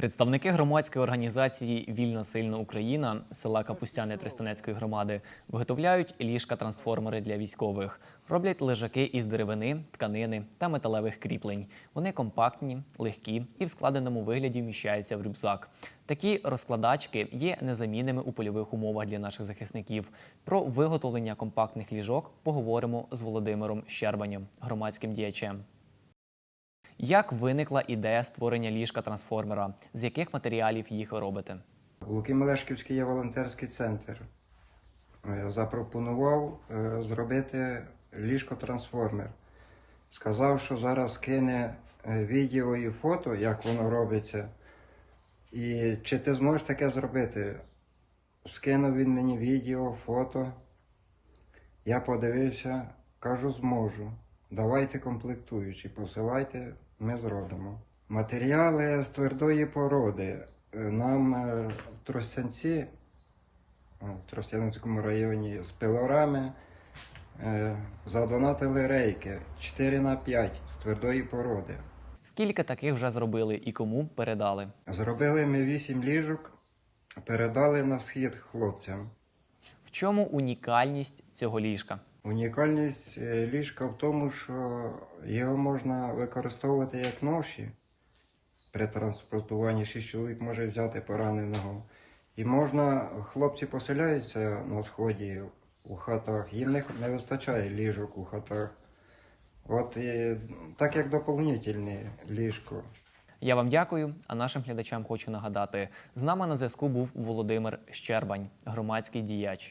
Представники громадської організації Вільна сильна Україна села Капустяни Тростянецької громади виготовляють ліжка-трансформери для військових. Роблять лежаки із деревини, тканини та металевих кріплень. Вони компактні, легкі і в складеному вигляді вміщаються в рюкзак. Такі розкладачки є незамінними у польових умовах для наших захисників. Про виготовлення компактних ліжок поговоримо з Володимиром Щербанем, громадським діячем. Як виникла ідея створення ліжка трансформера? З яких матеріалів їх ви робите? У Луки Мелешківський є волонтерський центр. Е, Запропонував е, зробити ліжко-трансформер. Сказав, що зараз кине е, відео і фото, як воно робиться. І чи ти зможеш таке зробити? Скинув він мені відео, фото. Я подивився, кажу, зможу. Давайте комплектуючі, посилайте, ми зробимо. Матеріали з твердої породи. Е, Нам в Тростянці, е, в Тростянецькому районі з пилорами е, задонатили рейки 4 на 5 з твердої породи. Скільки таких вже зробили і кому передали? Зробили ми 8 ліжок, передали на схід хлопцям. В чому унікальність цього ліжка? Унікальність е, ліжка в тому, що його можна використовувати як ноші. При транспортуванні шість чоловік може взяти пораненого. І можна, хлопці поселяються на сході у хатах, їм не, не вистачає ліжок у хатах. От і, так як доповнительне ліжко. Я вам дякую, а нашим глядачам хочу нагадати: з нами на зв'язку був Володимир Щербань, громадський діяч.